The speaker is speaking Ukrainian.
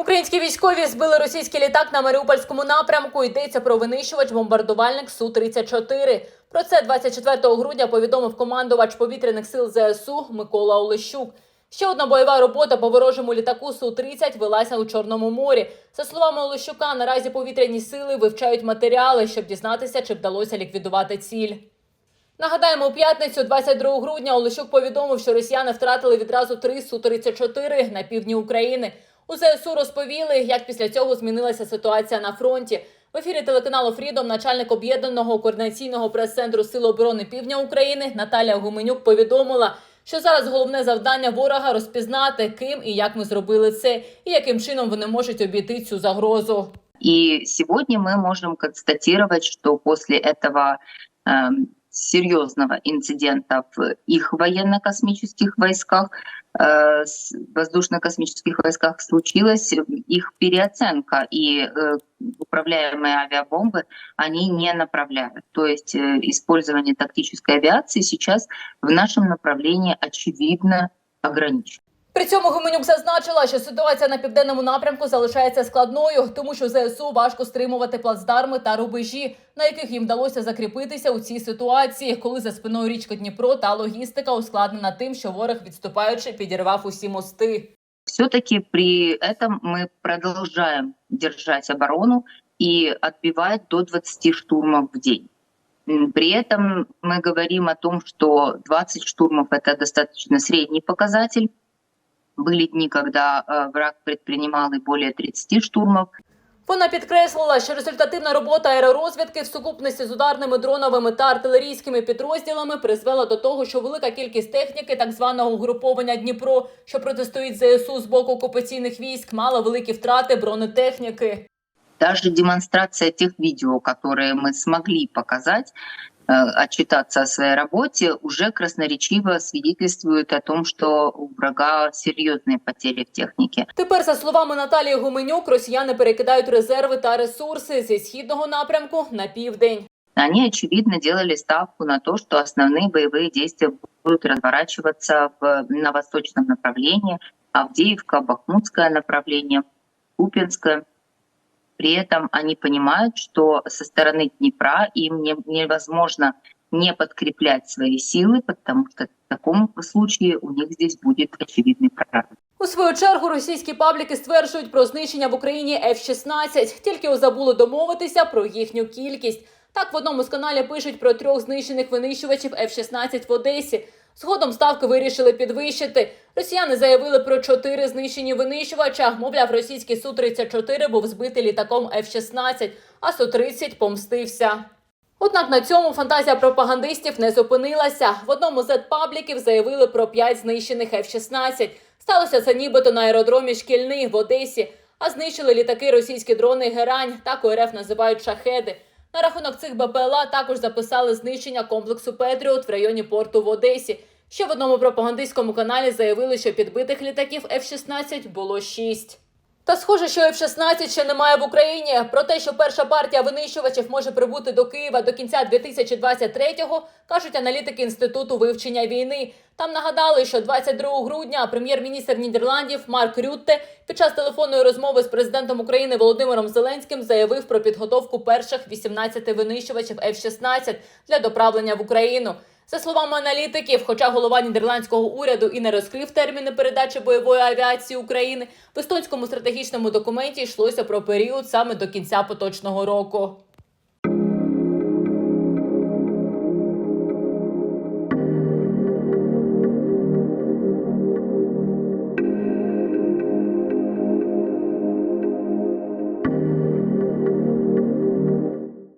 Українські військові збили російський літак на Маріупольському напрямку. Йдеться про винищувач бомбардувальник су 34 Про це 24 грудня повідомив командувач повітряних сил ЗСУ Микола Олещук. Ще одна бойова робота по ворожому літаку су 30 велася у Чорному морі. За словами Олещука, наразі повітряні сили вивчають матеріали, щоб дізнатися, чи вдалося ліквідувати ціль. Нагадаємо, у п'ятницю, 22 грудня, Олещук повідомив, що росіяни втратили відразу три Су-34 на півдні України. У ЗСУ розповіли, як після цього змінилася ситуація на фронті. В ефірі телеканалу Фрідом начальник об'єднаного координаційного прес-центру Сил оборони Півдня України Наталія Гуменюк повідомила, що зараз головне завдання ворога розпізнати, ким і як ми зробили це, і яким чином вони можуть обійти цю загрозу. И сегодня мы можем констатировать, что после этого эм, серьезного инцидента в их военно-космических войсках, э, с- воздушно-космических войсках случилась их переоценка, и э, управляемые авиабомбы они не направляют. То есть э, использование тактической авиации сейчас в нашем направлении очевидно ограничено. При цьому Гуменюк зазначила, що ситуація на південному напрямку залишається складною, тому що ЗСУ важко стримувати плацдарми та рубежі, на яких їм вдалося закріпитися у цій ситуації, коли за спиною річка Дніпро та логістика ускладнена тим, що ворог відступаючи підірвав усі мости. все-таки при этом мы продолжаем держать оборону и отбивать до 20 штурмов в день. М, При этом мы говорим о том, что 20 штурмов – это достаточно средний показатель. Были дни, когда э, враг предпринимал и более 30 штурмов. Вона підкреслила, що результативна робота аеророзвідки в сукупності з ударними дроновими та артилерійськими підрозділами призвела до того, що велика кількість техніки так званого угруповання Дніпро, що протистоїть ЗСУ з боку окупаційних військ, мала великі втрати бронетехніки. Даже демонстрация тех видео, которые мы смогли показать, э, отчитаться о своей работе, уже красноречиво свидетельствует о том, что у врага серьезные потери в технике. Тепер, за словами Наталії Гуменюк, росіяни перекидають резерви та ресурси зі східного напрямку на південь. Они, очевидно, делали ставку на то, что основные боевые действия будут разворачиваться в, на восточном направлении, Авдеевка, Бахмутское направление, Купинское. При этом они понимают, что со стороны Днепра им не- невозможно не подкреплять свои силы, потому что в таком случае у них здесь будет очевидный прорыв. У свою чергу російські пабліки стверджують про знищення в Україні F-16, тільки забули домовитися про їхню кількість. Так в одному з каналів пишуть про трьох знищених винищувачів F-16 в Одесі. Згодом ставки вирішили підвищити. Росіяни заявили про чотири знищені винищувача. Мовляв, російський Су-34 був збитий літаком F-16, а Су-30 помстився. Однак на цьому фантазія пропагандистів не зупинилася. В одному з Z-пабліків заявили про п'ять знищених F-16. Сталося це нібито на аеродромі Шкільний в Одесі, а знищили літаки російські дрони Герань, так у РФ називають шахеди. На рахунок цих БПЛА також записали знищення комплексу Петріот в районі порту в Одесі. Ще в одному пропагандистському каналі заявили, що підбитих літаків F-16 було шість. Та схоже, що F-16 ще немає в Україні. Про те, що перша партія винищувачів може прибути до Києва до кінця 2023-го, кажуть аналітики інституту вивчення війни. Там нагадали, що 22 грудня прем'єр-міністр Нідерландів Марк Рютте під час телефонної розмови з президентом України Володимиром Зеленським заявив про підготовку перших 18 винищувачів F-16 для доправлення в Україну. За словами аналітиків, хоча голова нідерландського уряду і не розкрив терміни передачі бойової авіації України, в естонському стратегічному документі йшлося про період саме до кінця поточного року.